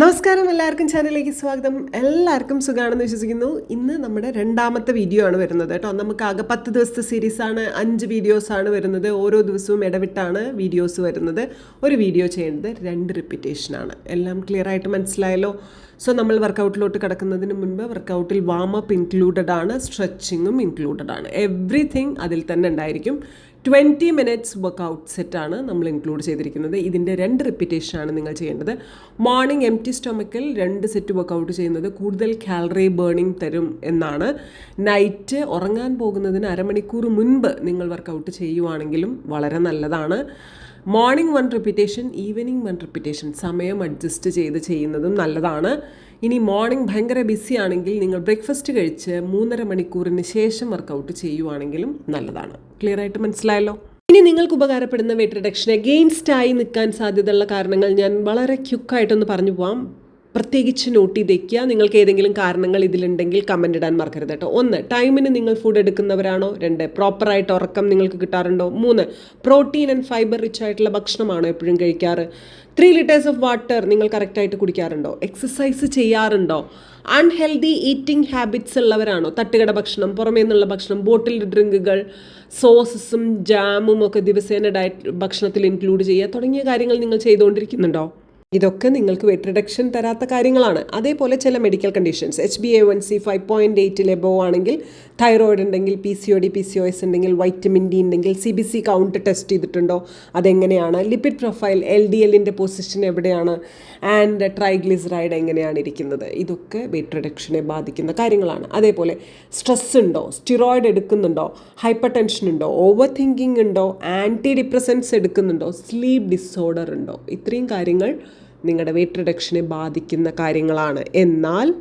നമസ്കാരം എല്ലാവർക്കും ചാനലിലേക്ക് സ്വാഗതം. എല്ലാവർക്കും സുഖമാണെന്ന് വിശ്വസിക്കുന്നു. ഇന്ന് നമ്മുടെ രണ്ടാമത്തെ വീഡിയോ ആണ് വരുന്നത് കേട്ടോ. നമുക്ക് ആകെ പത്ത് ദിവസത്തെ സീരീസാണ് അഞ്ച് വീഡിയോസാണ് വരുന്നത്. ഓരോ ദിവസവും ഇടവിട്ടാണ് വീഡിയോസ് വരുന്നത്. ഒരു വീഡിയോ ചെയ്യുന്നത് രണ്ട് റിപ്പീറ്റേഷനാണ് എല്ലാം ക്ലിയർ ആയിട്ട് മനസ്സിലായല്ലോ? സോ നമ്മൾ വർക്കൗട്ടിലോട്ട് കിടക്കുന്നതിന് മുൻപ് വർക്കൗട്ടിൽ വാമപ്പ് ഇൻക്ലൂഡഡ് ആണ് സ്ട്രെച്ചിങ്ങും ഇൻക്ലൂഡഡ് ആണ്. എവ്രിതിങ് അതിൽ തന്നെ ഉണ്ടായിരിക്കും. ട്വന്റി മിനിറ്റ്സ് വർക്കൗട്ട് സെറ്റാണ് നമ്മൾ ഇൻക്ലൂഡ് ചെയ്തിരിക്കുന്നത്. ഇതിന്റെ രണ്ട് റിപ്പീറ്റേഷനാണ് നിങ്ങൾ ചെയ്യേണ്ടത്. മോർണിംഗ് എം ടി സ്റ്റൊമക്കിൽ രണ്ട് സെറ്റ് വർക്കൗട്ട് ചെയ്യുന്നത് കൂടുതൽ കാലറി ബേണിംഗ് തരും എന്നാണ്. നൈറ്റ് ഉറങ്ങാൻ പോകുന്നതിന് അരമണിക്കൂർ മുൻപ് നിങ്ങൾ വർക്കൗട്ട് ചെയ്യുവാണെങ്കിലും വളരെ നല്ലതാണ്. Morning one repetition evening one repetition സമയം അഡ്ജസ്റ്റ് ചെയ്ത് ചെയ്യുന്നതും നല്ലതാണ്. ഇനി മോർണിംഗ് ഭയങ്കര ബിസി ആണെങ്കിൽ നിങ്ങൾ ബ്രേക്ക്ഫാസ്റ്റ് കഴിച്ച് മൂന്നര മണിക്കൂറിന് ശേഷം വർക്കൗട്ട് ചെയ്യുവാണെങ്കിലും നല്ലതാണ്. ക്ലിയർ ആയിട്ട് മനസ്സിലായല്ലോ? ഇനി നിങ്ങൾക്ക് ഉപകാരപ്പെടുന്ന വെയിറ്റ് റിഡക്ഷൻ അഗെയിൻസ്റ്റ് ആയി നിൽക്കാൻ സാധ്യതയുള്ള കാരണങ്ങൾ ഞാൻ വളരെ ക്യുക്കായിട്ടൊന്ന് പറഞ്ഞു പോവാം. പ്രത്യേകിച്ച് നോട്ട് ചെയ്ത് വയ്ക്കുക നിങ്ങൾക്ക് ഏതെങ്കിലും കാരണങ്ങൾ ഇതിലുണ്ടെങ്കിൽ കമന്റ് ഇടാൻ മറക്കരുത് കേട്ടോ. ഒന്ന് ടൈമിന് നിങ്ങൾ ഫുഡ് എടുക്കുന്നവരാണോ? രണ്ട് പ്രോപ്പറായിട്ട് ഉറക്കം നിങ്ങൾക്ക് കിട്ടാറുണ്ടോ? മൂന്ന് പ്രോട്ടീൻ ആൻഡ് ഫൈബർ റിച്ച് ആയിട്ടുള്ള ഭക്ഷണമാണോ എപ്പോഴും കഴിക്കാറ്? ത്രീ ലിറ്റേഴ്സ് ഓഫ് വാട്ടർ നിങ്ങൾ കറക്റ്റായിട്ട് കുടിക്കാറുണ്ടോ? എക്സസൈസ് ചെയ്യാറുണ്ടോ? അൺഹെൽതി ഈറ്റിംഗ് ഹാബിറ്റ്സ് ഉള്ളവരാണോ? തട്ടുകട ഭക്ഷണം പുറമേ നിന്നുള്ള ഭക്ഷണം ബോട്ടിൽ ഡ്രിങ്കുകൾ സോസസും ജാമും ഒക്കെ ദിവസേന ഡയറ്റ് ഭക്ഷണത്തിൽ ഇൻക്ലൂഡ് ചെയ്യുക തുടങ്ങിയ കാര്യങ്ങൾ നിങ്ങൾ ചെയ്തുകൊണ്ടിരിക്കുന്നുണ്ടോ? ഇതൊക്കെ നിങ്ങൾക്ക് വെയിറ്റ് റിഡക്ഷൻ തരാത്ത കാര്യങ്ങളാണ്. അതേപോലെ ചില medical conditions H B A one C five point എയ്റ്റിൽ above ആണെങ്കിൽ തൈറോയിഡ് ഉണ്ടെങ്കിൽ P C O D P C O S ഉണ്ടെങ്കിൽ വൈറ്റമിൻ ഡി ഉണ്ടെങ്കിൽ C B C count test ചെയ്തിട്ടുണ്ടോ? അതെങ്ങനെയാണ്? ലിപ്പിഡ് പ്രൊഫൈൽ എൽ ഡി എല്ലിന്റെ പൊസിഷൻ എവിടെയാണ്? And triglyceride എങ്ങനെയാണ് ഇരിക്കുന്നത്? ഇതൊക്കെ വെയിറ്റ് റിഡക്ഷനെ ബാധിക്കുന്ന കാര്യങ്ങളാണ്. അതേപോലെ സ്ട്രെസ് ഉണ്ടോ? സ്റ്റിറോയിഡ് എടുക്കുന്നുണ്ടോ? ഹൈപ്പർ ടെൻഷൻ ഉണ്ടോ? ഓവർ തിങ്കിങ് ഉണ്ടോ? ആന്റി ഡിപ്രസൻസ് എടുക്കുന്നുണ്ടോ? സ്ലീപ്പ് ഡിസോർഡർ ഉണ്ടോ? ഇത്രയും കാര്യങ്ങൾ നിങ്ങളുടെ വെയിറ്റ് റിഡക്ഷനെ ബാധിക്കുന്ന കാര്യങ്ങളാണ്. എന്നാൽ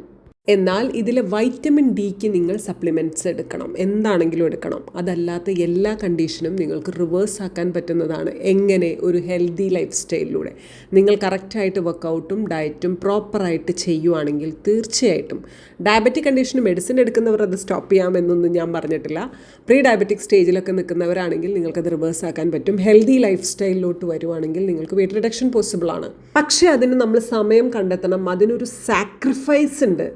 എന്നാൽ ഇതിൽ വൈറ്റമിൻ ഡിക്ക് നിങ്ങൾ സപ്ലിമെന്റ്സ് എടുക്കണം. എന്താണെങ്കിലും എടുക്കണം. അതല്ലാത്ത എല്ലാ കണ്ടീഷനും നിങ്ങൾക്ക് റിവേഴ്സ് ആക്കാൻ പറ്റുന്നതാണ് എങ്ങനെ ഒരു ഹെൽത്തി ലൈഫ് സ്റ്റൈലിലൂടെ നിങ്ങൾ കറക്റ്റായിട്ട് വർക്കൗട്ടും ഡയറ്റും പ്രോപ്പറായിട്ട് ചെയ്യുവാണെങ്കിൽ തീർച്ചയായിട്ടും ഡയബറ്റിക് കണ്ടീഷന് മെഡിസിൻ എടുക്കുന്നവർ അത് സ്റ്റോപ്പ് ചെയ്യാമെന്നൊന്നും ഞാൻ പറഞ്ഞിട്ടില്ല. പ്രീ ഡയബറ്റിക് സ്റ്റേജിലൊക്കെ നിൽക്കുന്നവരാണെങ്കിൽ നിങ്ങൾക്കത് റിവേഴ്സ് ആക്കാൻ പറ്റും. ഹെൽത്തി ലൈഫ് സ്റ്റൈലിലോട്ട് വരുവാണെങ്കിൽ നിങ്ങൾക്ക് വെയിറ്റ് റിഡക്ഷൻ പോസിബിളാണ് പക്ഷേ അതിന് നമ്മൾ സമയം കണ്ടെത്തണം. അതിനൊരു സാക്രിഫൈസ് ഉണ്ട്.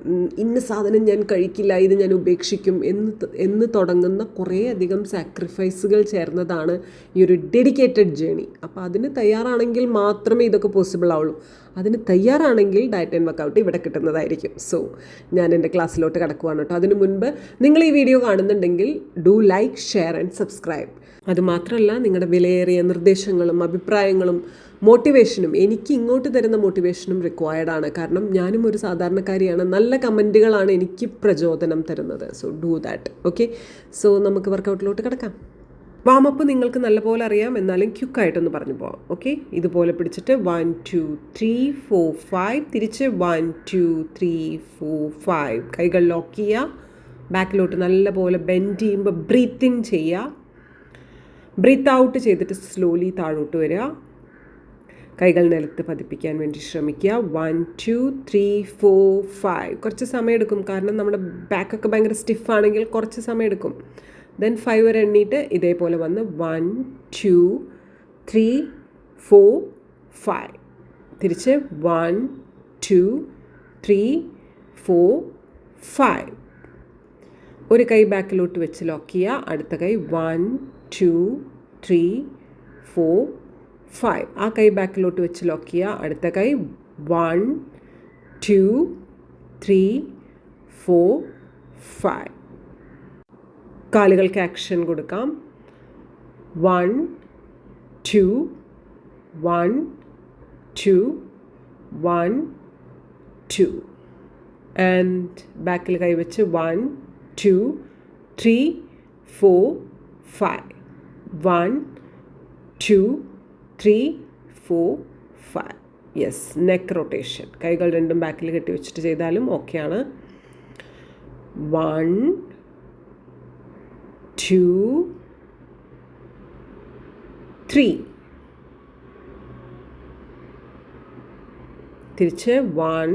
ഇന്ന സാധനം ഞാൻ കഴിക്കില്ല ഇത് ഞാൻ ഉപേക്ഷിക്കും എന്ന് എന്ന് തുടങ്ങുന്ന കുറേ അധികം സാക്രിഫൈസുകൾ ചേർന്നതാണ് ഈ ഒരു ഡെഡിക്കേറ്റഡ് ജേണി അപ്പോൾ അതിന് തയ്യാറാണെങ്കിൽ മാത്രമേ ഇതൊക്കെ പോസിബിൾ ആവുള്ളൂ. അതിന് തയ്യാറാണെങ്കിൽ ഡയറ്റ് ആൻഡ് വർക്കൗട്ട് ഇവിടെ കിട്ടുന്നതായിരിക്കും. സോ ഞാൻ എന്റെ ക്ലാസ്സിലോട്ട് കിടക്കുവാണ് കേട്ടോ അതിന് മുൻപ് നിങ്ങൾ ഈ വീഡിയോ കാണുന്നുണ്ടെങ്കിൽ do like share and subscribe അതുമാത്രമല്ല നിങ്ങളുടെ വിലയേറിയ നിർദ്ദേശങ്ങളും അഭിപ്രായങ്ങളും മോട്ടിവേഷനും എനിക്ക് ഇങ്ങോട്ട് തരുന്ന മോട്ടിവേഷനും റിക്വയർഡ് ആണ്. കാരണം ഞാനും ഒരു സാധാരണക്കാരിയാണ്. നല്ല കമന്റുകളാണ് എനിക്ക് പ്രചോദനം തരുന്നത്. So do that okay so നമുക്ക് വർക്കൗട്ടിലോട്ട് കിടക്കാം. വാമപ്പ് നിങ്ങൾക്ക് നല്ലപോലെ അറിയാം. എന്നാലും ക്യുക്കായിട്ടൊന്ന് പറഞ്ഞു പോവാം. ഓക്കെ ഇതുപോലെ പിടിച്ചിട്ട് one two three four five തിരിച്ച് one two three four five കൈകൾ ലോക്ക് ചെയ്യുക. ബാക്കിലോട്ട് നല്ലപോലെ ബെൻഡ് ചെയ്യുമ്പോൾ ബ്രീത്തിങ് ചെയ്യുക. ബ്രീത്ത് ഔട്ട് ചെയ്തിട്ട് സ്ലോലി താഴോട്ട് വരിക. കൈകൾ നിലത്ത് പതിപ്പിക്കാൻ വേണ്ടി ശ്രമിക്കുക. One two three four five കുറച്ച് സമയം എടുക്കും. കാരണം നമ്മുടെ ബാക്കൊക്കെ ഭയങ്കര സ്റ്റിഫാണെങ്കിൽ കുറച്ച് സമയം എടുക്കും. ദെൻ ഫൈവ് വരെ എണ്ണീട്ട് ഇതേപോലെ വന്ന് one two three four five തിരിച്ച് one two three four five ഒരു കൈ ബാക്കിലോട്ട് വെച്ച് ലോക്ക് ചെയ്യുക. അടുത്ത കൈ one two three four five ആ കൈ ബാക്കിലോട്ട് വെച്ച് ലോക്ക് ചെയ്യുക. അടുത്ത കൈ. One two three four five കാലുകൾക്ക് action കൊടുക്കാം. One two one two one two and ബാക്കിൽ കൈ വെച്ച് one two three four five one two three four five yes neck rotation കൈകൾ രണ്ടും ബാക്കിൽ കെട്ടി വെച്ചിട്ട് ചെയ്താലും ഓക്കെയാണ് വൺ ടു ത്രീ തിരിച്ച് one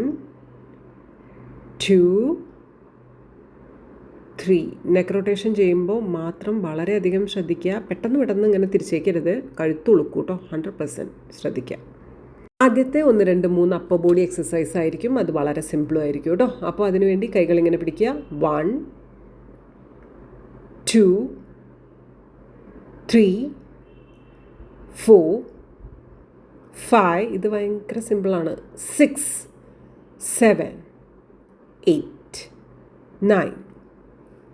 two three neck rotation ചെയ്യുമ്പോൾ മാത്രം വളരെയധികം ശ്രദ്ധിക്കുക. പെട്ടെന്ന് പെട്ടെന്ന് ഇങ്ങനെ തിരിച്ചേക്കരുത്. കഴുത്തുളുക്കൂ ഉളുക്കൂട്ടോ ഹൺഡ്രഡ് പെർസെന്റ് ശ്രദ്ധിക്കുക. ആദ്യത്തെ ഒന്ന് രണ്ട് മൂന്ന് അപ്പർ ബോഡി എക്സസൈസ് ആയിരിക്കും. അത് വളരെ സിമ്പിളും ആയിരിക്കും കേട്ടോ. അപ്പോൾ അതിനുവേണ്ടി കൈകൾ ഇങ്ങനെ പിടിക്കുക. One two three four five ഇത് ഭയങ്കര സിമ്പിളാണ് six seven eight nine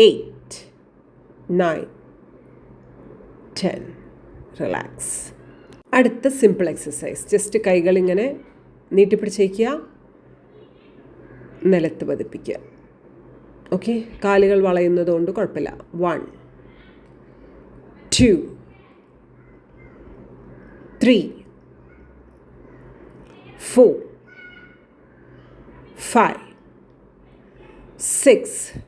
eight nine ten relax അടുത്ത സിമ്പിൾ എക്സസൈസ് ജസ്റ്റ് കൈകൾ ഇങ്ങനെ നീട്ടിപ്പിടിച്ചേക്കുക. നിലത്ത് പതിപ്പിക്കുക. ഓക്കെ കാലുകൾ വളയുന്നത് കൊണ്ട് കുഴപ്പമില്ല. One two three four five six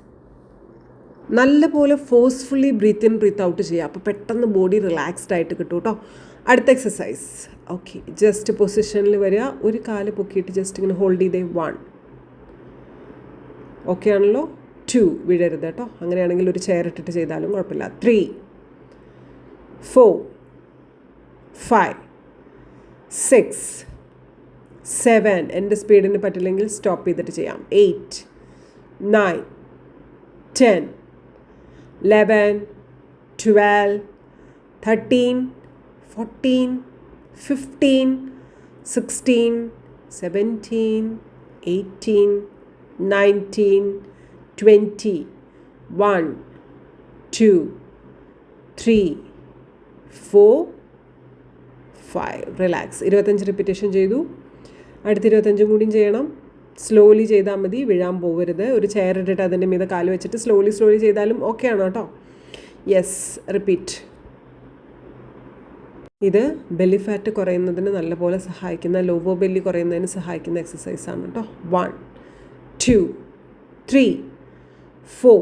നല്ലപോലെ forcefully breathe in breathe out ചെയ്യുക. അപ്പോൾ പെട്ടെന്ന് ബോഡി റിലാക്സ്ഡ് ആയിട്ട് കിട്ടും കേട്ടോ അടുത്ത എക്സസൈസ് ഓക്കെ ജസ്റ്റ് പൊസിഷനിൽ വരിക. ഒരു കാൽ പൊക്കിയിട്ട് ജസ്റ്റ് ഇങ്ങനെ ഹോൾഡ് ചെയ്തേ. വൺ ഓക്കെ ആണല്ലോ? ടു വീഴരുത് കേട്ടോ അങ്ങനെയാണെങ്കിൽ ഒരു ചെയർ ഇട്ടിട്ട് ചെയ്താലും കുഴപ്പമില്ല. Three four five six seven എന്റെ സ്പീഡിന് പറ്റില്ലെങ്കിൽ സ്റ്റോപ്പ് ചെയ്തിട്ട് ചെയ്യാം. Eight nine ten eleven twelve thirteen fourteen fifteen sixteen seventeen eighteen nineteen twenty one two three four five relax ഇരുപത്തഞ്ച് റിപ്പീറ്റേഷൻ ചെയ്തു. അടുത്ത ഇരുപത്തഞ്ചും കൂടിയും ചെയ്യണം. സ്ലോലി ചെയ്താൽ മതി വീഴാൻ പോകരുത് ഒരു ചെയർ ഇട്ടിട്ട് അതിന്റെ മീതെ കാൽ വെച്ചിട്ട് സ്ലോലി സ്ലോലി ചെയ്താലും ഓക്കെ ആണ് കേട്ടോ. യെസ് റിപ്പീറ്റ് ഇത് ബെല്ലി ഫാറ്റ് കുറയുന്നതിന് നല്ലപോലെ സഹായിക്കുന്ന ലോവോ ബെല്ലി കുറയുന്നതിന് സഹായിക്കുന്ന എക്സസൈസ് ആണ് കേട്ടോ. One two three four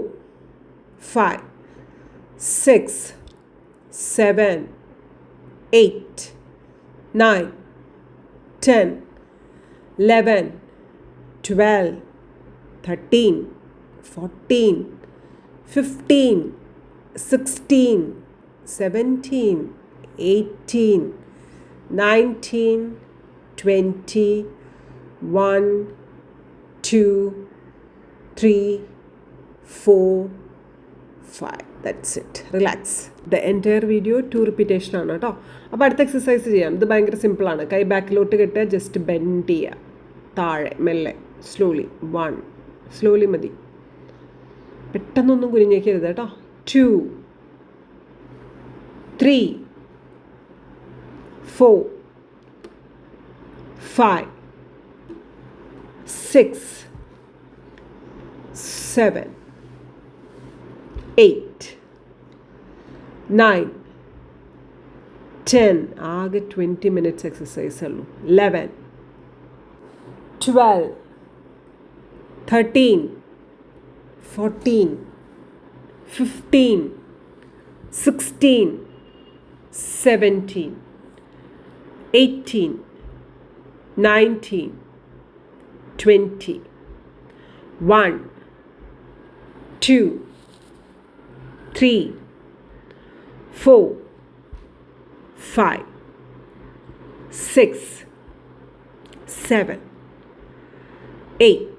five six seven eight nine ten eleven twelve thirteen fourteen fifteen sixteen seventeen eighteen nineteen twenty one two three four five that's it relax the entire video two repetition ആണ് കേട്ടോ. അപ്പോൾ അടുത്ത exercise ചെയ്യാം. ഇത് ഭയങ്കര സിമ്പിളാണ് കൈ ബാക്കിലോട്ട് കെട്ടുക ജസ്റ്റ് ബെൻഡ് ചെയ്യുക. താഴെ മെല്ലെ. സ്ലോലി വൺ സ്ലോലി മതി. പെട്ടെന്നൊന്നും കുനിഞ്ഞേക്കരുത് കേട്ടോ. Two three four five six seven eight nine ten ആകെ ട്വന്റി മിനിറ്റ്സ് എക്സസൈസ് ഉള്ളൂ. Eleven twelve 13 14 15 16 17 18 19 20 1 2 3 4 5 6 7 8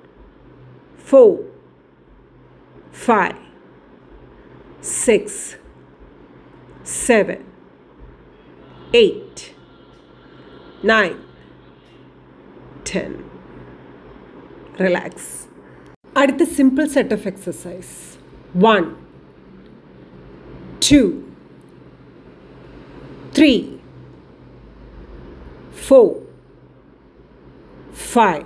Four, five, six, seven, eight, nine, ten. Relax അടുത്ത simple set of exercise one two three four five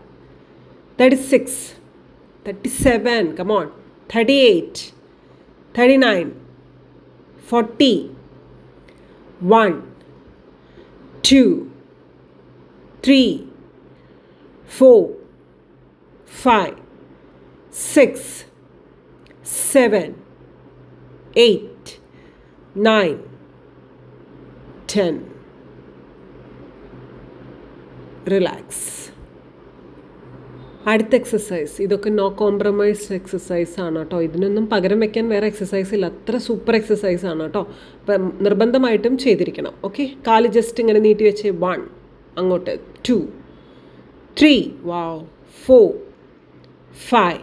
36, 37, come on, 38, 39, 40, 1, 2, 3, 4, 5, 6, 7, 8, 9, 10. Relax. അടുത്ത exercise ഇതൊക്കെ no compromise exercise ആണ് കേട്ടോ. ഇതിനൊന്നും പകരം വെക്കാൻ വേറെ എക്സസൈസ് ഇല്ല. അത്ര സൂപ്പർ എക്സസൈസ് ആണ് കേട്ടോ. അപ്പം നിർബന്ധമായിട്ടും ചെയ്തിരിക്കണം. ഓക്കെ കാൽ ജസ്റ്റ് ഇങ്ങനെ നീട്ടി വെച്ച് വൺ അങ്ങോട്ട് two three wow four five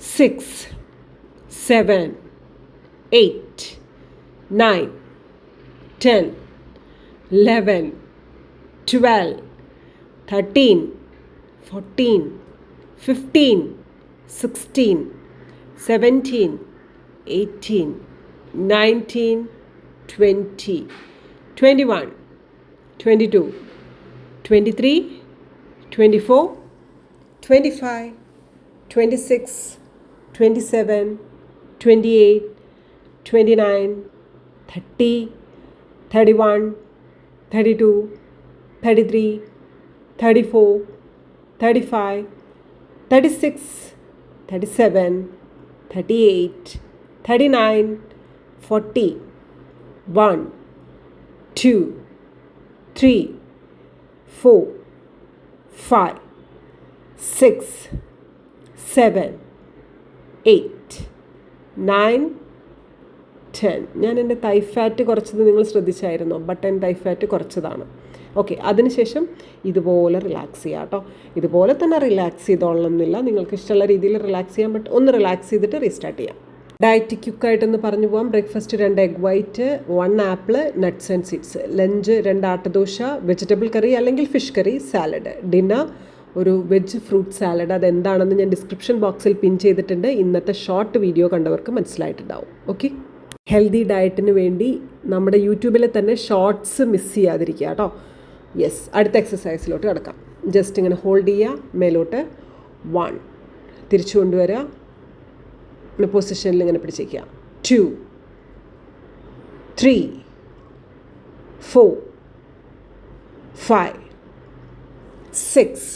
six seven eight nine ten eleven twelve thirteen fourteen, fifteen, sixteen, seventeen, eighteen, nineteen, twenty, twenty-one, twenty-two, twenty-three, twenty-four, twenty-five, twenty-six, twenty-seven, twenty-eight, twenty-nine, thirty, thirty-one, thirty-two, thirty-three. 34 35, 36, 37, 38, 39, 40, 1, two, three, four, five, six, seven, eight, nine, ten ഞാൻ എന്റെ thigh fat കുറച്ചത് നിങ്ങൾ ശ്രദ്ധിച്ചായിരുന്നോ? Butt and thigh fat കുറച്ചതാണ്. Okay അതിനുശേഷം ഇതുപോലെ relax ചെയ്യുക കേട്ടോ. ഇതുപോലെ തന്നെ റിലാക്സ് ചെയ്തോളണം എന്നില്ല നിങ്ങൾക്ക് ഇഷ്ടമുള്ള രീതിയിൽ റിലാക്സ് ചെയ്യാൻ പറ്റും. ഒന്ന് റിലാക്സ് ചെയ്തിട്ട് റീസ്റ്റാർട്ട് ചെയ്യാം. ഡയറ്റ് ക്യുക്കായിട്ടൊന്ന് പറഞ്ഞു പോകാം ബ്രേക്ക്ഫാസ്റ്റ് രണ്ട് egg white one apple nuts and seeds lunch രണ്ട് ആട്ടദോശ വെജിറ്റബിൾ കറി അല്ലെങ്കിൽ ഫിഷ് കറി സാലഡ് ഡിന്നർ ഒരു വെജ് ഫ്രൂട്ട് സാലഡ് അതെന്താണെന്ന് ഞാൻ ഡിസ്ക്രിപ്ഷൻ ബോക്സിൽ പിൻ ചെയ്തിട്ടുണ്ട്. ഇന്നത്തെ ഷോർട്ട് വീഡിയോ കണ്ടവർക്ക് മനസ്സിലായിട്ടുണ്ടാവും. ഓക്കെ ഹെൽത്തി ഡയറ്റിന് വേണ്ടി നമ്മുടെ യൂട്യൂബിലെ തന്നെ ഷോർട്സ് മിസ് ചെയ്യാതിരിക്കുക കേട്ടോ. യെസ് അടുത്ത എക്സസൈസിലോട്ട് കിടക്കാം. ജസ്റ്റ് ഇങ്ങനെ ഹോൾഡ് ചെയ്യുക മേലോട്ട് വൺ തിരിച്ചു കൊണ്ടുവരിക ഇങ്ങനെ പൊസിഷനിൽ ഇങ്ങനെ പിടിച്ചേക്കുക two three four five six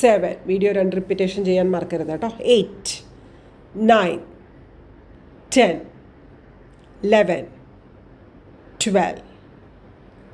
seven video രണ്ട് റിപ്പീറ്റേഷൻ ചെയ്യാൻ മറക്കരുത് കേട്ടോ eight nine ten eleven twelve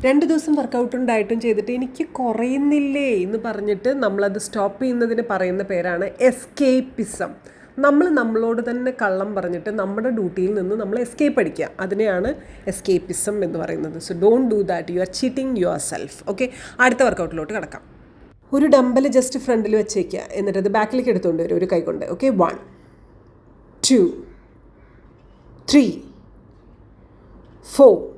രണ്ട് ദിവസം വർക്കൗട്ടും ഡയറ്റും ചെയ്തിട്ട് എനിക്ക് കുറയുന്നില്ലേ എന്ന് പറഞ്ഞിട്ട് നമ്മളത് സ്റ്റോപ്പ് ചെയ്യുന്നതിന് പറയുന്ന പേരാണ് എസ്കേപ്പിസം നമ്മൾ നമ്മളോട് തന്നെ കള്ളം പറഞ്ഞിട്ട് നമ്മുടെ ഡ്യൂട്ടിയിൽ നിന്ന് നമ്മൾ എസ്കേപ്പ് അടിക്കുക. അതിനെയാണ് എസ്കേപ്പിസം എന്ന് പറയുന്നത്. So don't do that you are cheating yourself okay അടുത്ത വർക്കൗട്ടിലോട്ട് കിടക്കാം. ഒരു ഡമ്പൽ ജസ്റ്റ് ഫ്രണ്ടിൽ വെച്ചേക്കുക. എന്നിട്ട് അത് ബാക്കിലേക്ക് എടുത്തുകൊണ്ട് വരും. ഒരു കൈ കൊണ്ട്. Okay one two three four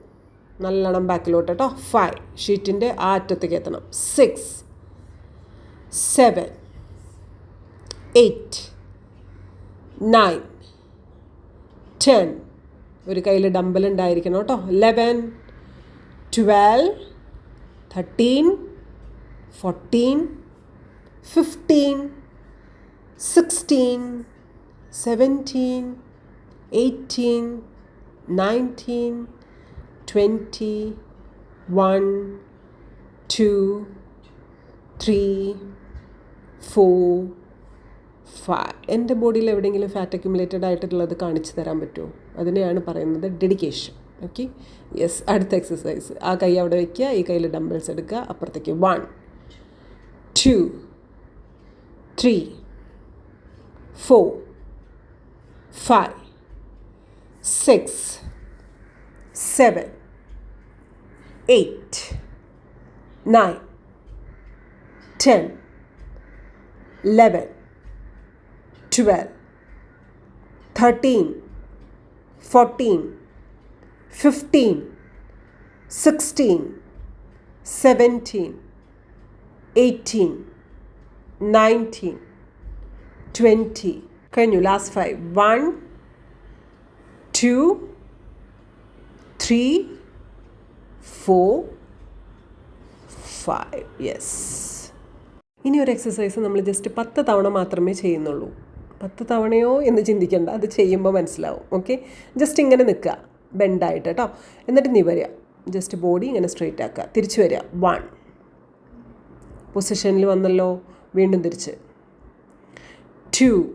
നല്ലോണം ബാക്കിലോട്ട് കേട്ടോ ഫൈവ് ഷീറ്റിന്റെ ആ അറ്റത്തേക്ക് എത്തണം. Six seven eight nine ten ഒരു കയ്യിൽ ഡമ്പൽ ഉണ്ടായിരിക്കണം കേട്ടോ eleven twelve thirteen fourteen fifteen sixteen seventeen eighteen nineteen twenty one two three four five എന്റെ ബോഡിയിൽ എവിടെയെങ്കിലും ഫാറ്റ് അക്യുമുലേറ്റഡ് ആയിട്ടുള്ളത് കാണിച്ചു തരാൻ പറ്റുമോ? അതിനെയാണ് പറയുന്നത് ഡെഡിക്കേഷൻ ഓക്കെ യെസ് അടുത്ത എക്സസൈസ് ആ കൈ അവിടെ വയ്ക്കുക ഈ കയ്യിൽ ഡംബിൾസ് എടുക്കുക അപ്പുറത്തേക്ക് one two three four five six, seven, eight, nine, ten, eleven, twelve, thirteen, fourteen, fifteen, sixteen, seventeen, eighteen, nineteen, twenty. Can you last five? One, two. Three four five yes ഇനി ഒരു exercise നമ്മൾ just പത്ത് തവണ മാത്രമേ ചെയ്യുന്നുള്ളൂ. പത്ത് തവണയോ എന്ന് ചിന്തിക്കേണ്ട. അത് ചെയ്യുമ്പോൾ മനസ്സിലാവും. ഓക്കെ ജസ്റ്റ് ഇങ്ങനെ നിൽക്കുക. ബെൻഡായിട്ട് കേട്ടോ എന്നിട്ട് നീ വരിക. ജസ്റ്റ് ബോഡി ഇങ്ങനെ സ്ട്രെയിറ്റ് ആക്കുക. തിരിച്ചു വരിക. വൺ പൊസിഷനിൽ വന്നല്ലോ. വീണ്ടും തിരിച്ച്. Two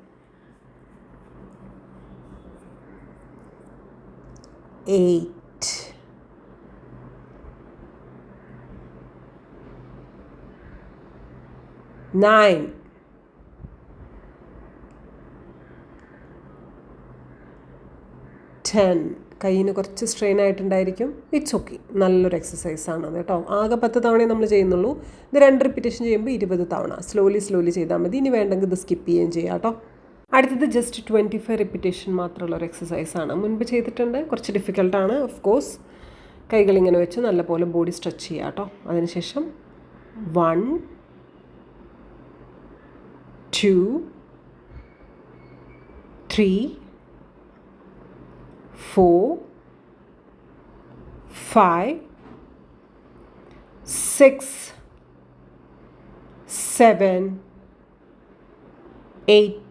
Eight, nine, ten കയ്യിന് കുറച്ച് സ്ട്രെയിൻ ആയിട്ടുണ്ടായിരിക്കും. ഇറ്റ്സ് ഓക്കെ നല്ലൊരു എക്സസൈസ് ആണ് കേട്ടോ. ആകെ പത്ത് തവണയെ നമ്മൾ ചെയ്യുന്നുള്ളൂ. ഇത് രണ്ട് റിപ്പീറ്റേഷൻ ചെയ്യുമ്പോൾ ഇരുപത് തവണ. സ്ലോലി സ്ലോലി ചെയ്താൽ മതി. ഇനി വേണ്ടെങ്കിൽ ഇത് സ്കിപ്പ് ചെയ്യുകയും ചെയ്യാം കേട്ടോ. അടുത്തത് ജസ്റ്റ് ട്വന്റി ഫൈവ് റിപ്പിറ്റേഷൻ മാത്രമുള്ള ഒരു എക്സസൈസാണ് മുൻപ് ചെയ്തിട്ടുണ്ട്. കുറച്ച് ഡിഫിക്കൽട്ടാണ് ഓഫ് കോഴ്സ് കൈകൾ ഇങ്ങനെ വെച്ച് നല്ലപോലെ ബോഡി സ്ട്രെച്ച് ചെയ്യുക കേട്ടോ. അതിനുശേഷം one two three four five six seven eight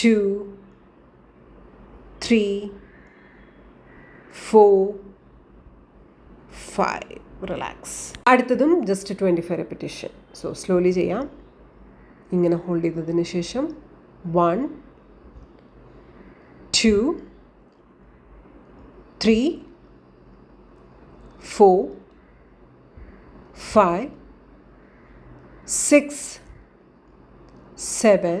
2, 3, 4, 5. Relax അടുത്തതും just twenty five repetition so slowly ചെയ്യാം. ഇങ്ങനെ ഹോൾഡ് ചെയ്തതിന് ശേഷം one two three four five six seven,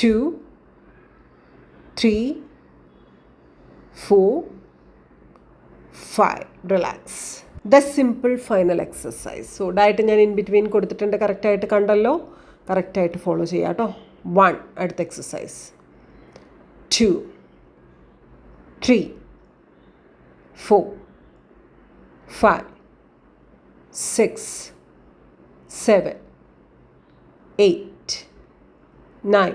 two three four five relax the simple final exercise so diet ഞാൻ in between കൊടുത്തിട്ടുണ്ട്. കറക്റ്റായിട്ട് കണ്ടല്ലോ. കറക്റ്റായിട്ട് ഫോളോ ചെയ്യാം കേട്ടോ. വൺ അടുത്ത exercise two three four five six seven eight nine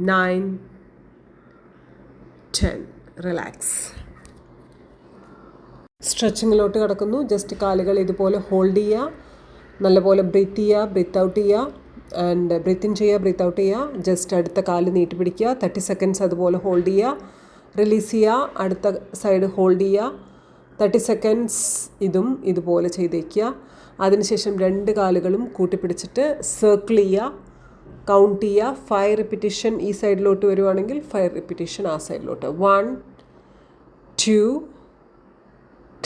nine, ten. Relax സ്ട്രെച്ചിങ്ങിലോട്ട് കിടക്കുന്നു. Just കാലുകൾ ഇതുപോലെ ഹോൾഡ് ചെയ്യുക. നല്ലപോലെ ബ്രീത്ത് ചെയ്യുക ബ്രീത്ത് ഔട്ട് ചെയ്യുക. ആൻഡ് ബ്രീത്ത് ഇൻ ചെയ്യുക ബ്രീത്ത് ഔട്ട് ചെയ്യുക. ജസ്റ്റ് അടുത്ത കാൽ നീട്ടി പിടിക്കുക. തേർട്ടി സെക്കൻഡ്സ് അതുപോലെ ഹോൾഡ് ചെയ്യുക. റിലീസ് ചെയ്യുക. അടുത്ത സൈഡ് ഹോൾഡ് ചെയ്യുക. തേർട്ടി സെക്കൻഡ്സ് ഇതും ഇതുപോലെ ചെയ്തേക്കുക. അതിനുശേഷം രണ്ട് കാലുകളും കൂട്ടിപ്പിടിച്ചിട്ട് സർക്കിൾ ചെയ്യുക. കൗണ്ട് ചെയ്യുക ഫൈവ് റിപ്പിറ്റേഷൻ ഈ സൈഡിലോട്ട് വരുവാണെങ്കിൽ ഫൈവ് റിപ്പിറ്റേഷൻ ആ സൈഡിലോട്ട് one two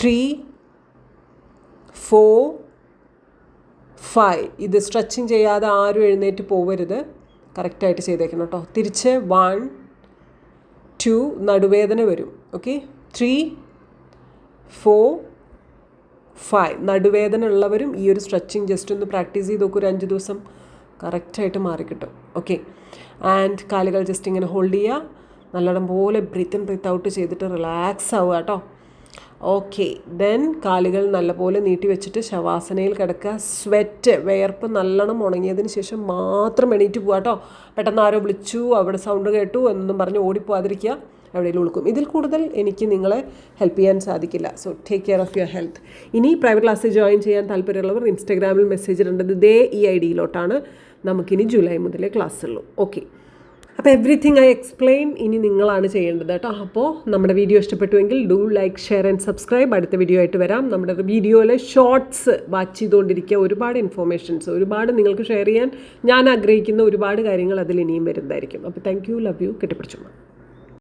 three four five ഇത് സ്ട്രെച്ചിങ് ചെയ്യാതെ ആരും എഴുന്നേറ്റ് പോവരുത്. കറക്റ്റായിട്ട് ചെയ്തേക്കണം കേട്ടോ തിരിച്ച് വൺ ടു നടുവേദന വരും. ഓക്കെ ത്രീ ഫോർ ഫൈവ് നടുവേദന ഉള്ളവരും ഈ ഒരു സ്ട്രെച്ചിങ് ജസ്റ്റ് ഒന്ന് പ്രാക്ടീസ് ചെയ്ത് നോക്കൂ ഒരു അഞ്ച് ദിവസം. കറക്റ്റായിട്ട് മാറിക്കിട്ടും. ഓക്കെ ആൻഡ് കാലുകൾ ജസ്റ്റ് ഇങ്ങനെ ഹോൾഡ് ചെയ്യുക നല്ലോണം പോലെ ബ്രീത്ത് ഇൻ ബ്രീത്ത് ഔട്ട് ചെയ്തിട്ട് റിലാക്സ് ആവുക കേട്ടോ. ഓക്കെ ദെൻ കാലുകൾ നല്ലപോലെ നീട്ടി വെച്ചിട്ട് ശവാസനയിൽ കിടക്കുക. സ്വെറ്റ് വിയർപ്പ് നല്ലോണം ഉണങ്ങിയതിന് ശേഷം മാത്രം എണീറ്റ് പോവുക കേട്ടോ. പെട്ടെന്ന് ആരോ വിളിച്ചു. അവിടെ സൗണ്ട് കേട്ടു. എന്നൊന്നും പറഞ്ഞ് ഓടിപ്പോവാതിരിക്കുക. എവിടെയെങ്കിലും ഉൾക്കും. ഇതിൽ കൂടുതൽ എനിക്ക് നിങ്ങളെ ഹെൽപ്പ് ചെയ്യാൻ സാധിക്കില്ല. So take care of your health ഇനി പ്രൈവറ്റ് ക്ലാസ്സിൽ ജോയിൻ ചെയ്യാൻ താല്പര്യമുള്ളവർ ഇൻസ്റ്റാഗ്രാമിൽ മെസ്സേജ് ഇടേണ്ടത് ദേ ഈ ഐ ഡിയിലോട്ടാണ്. നമുക്കിനി ജൂലൈ മുതലേ ക്ലാസ് ഉള്ളൂ. ഓക്കെ അപ്പോൾ എവറിഥിങ് ഐ എക്സ്പ്ലെയിൻ ഇനി നിങ്ങളാണ് ചെയ്യേണ്ടത് കേട്ടോ. അപ്പോൾ നമ്മുടെ വീഡിയോ ഇഷ്ടപ്പെട്ടുവെങ്കിൽ do like share and subscribe അടുത്ത വീഡിയോ ആയിട്ട് വരാം. നമ്മുടെ വീഡിയോയിലെ ഷോർട്സ് വാച്ച് ചെയ്തുകൊണ്ടിരിക്കുക. ഒരുപാട് ഇൻഫോർമേഷൻസ് ഒരുപാട് നിങ്ങൾക്ക് ഷെയർ ചെയ്യാൻ ഞാൻ ആഗ്രഹിക്കുന്ന ഒരുപാട് കാര്യങ്ങൾ അതിൽ ഇനിയും വരുന്നതായിരിക്കും. അപ്പോൾ താങ്ക് യു ലവ് യു കെട്ടിപ്പിടിച്ചു.